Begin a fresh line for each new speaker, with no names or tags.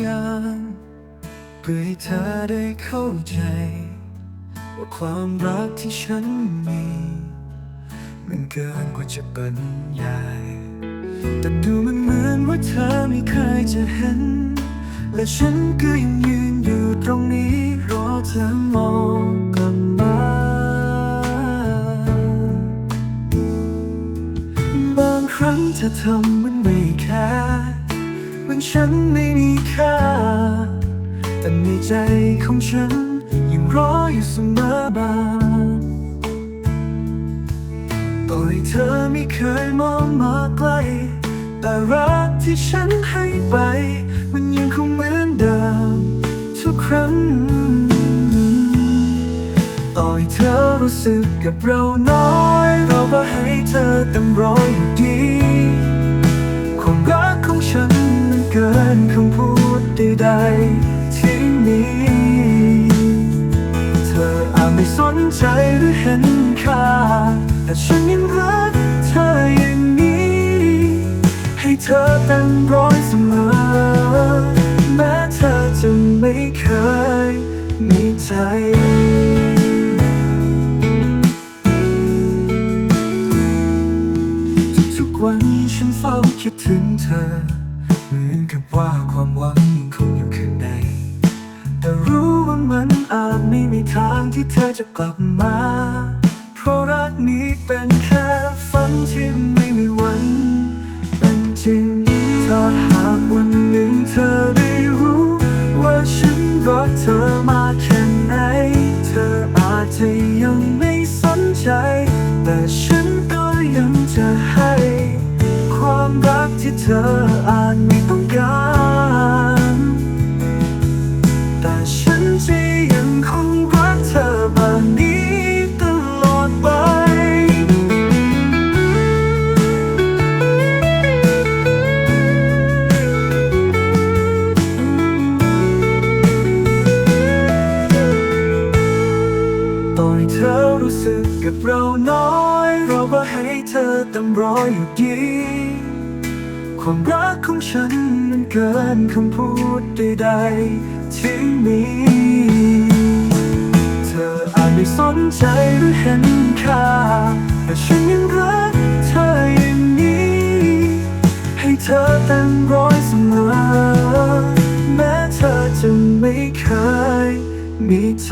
อย่าง เพื่อให้เธอได้เข้าใจ ว่าความรักที่ฉันมี มันเกินกว่าจะบรรยาย แต่ดูมันเหมือนว่าเธอไม่เคยจะเห็น และฉันก็ยังยืนอยู่ตรงนี้รอเธอมองกลับมาบางครั้งเธอทำมันไม่แค่ เหมันฉันไม่มีค่า แต่ในใจของฉันยังรออยู่เสมอบางต่อให้เธอไม่เคยมองมาไกล แต่รักที่ฉันให้ไป มันยังคงเหมือนเดิมทุกครั้งต่อให้เธอรู้สึกกับเราน้อย เราก็ให้เธอเต็มร้อยอยู่ดี ที่มีเธออาจไม่สนใจหรือเห็นค่า แต่ฉันยังรักเธออย่างนี้ ให้เธอเต็มร้อยเสมอ แม้เธอจะไม่เคยมีใจทุกๆวันฉันเฝ้าคิดถึงเธอ เหมือนกับว่าความหวัง ทางที่เธอจะกลับมา เพราะรักนี้เป็นแค่ฝันที่ไม่มีวัน เป็นจริงถ้าหากวันหนึ่งเธอได้รู้ ว่าฉันรักเธอมากแค่ไหน เธออาจจะยังไม่สนใจ แต่ฉันก็ยังจะให้ ความรักที่เธออาจไม่ต้องการ แต่ฉัน รู้สึกกับเราน้อย เราก็ให้เธอตำรอยอยู่ดีความรักของฉันมันเกินคำพูดใดๆที่มีเธออาจไม่สนใจหรือเห็นค่า แต่ฉันยังรักเธออย่างนี้ ให้เธอเต็งร้อยเสมอ แม้เธอจะไม่เคยมีใจ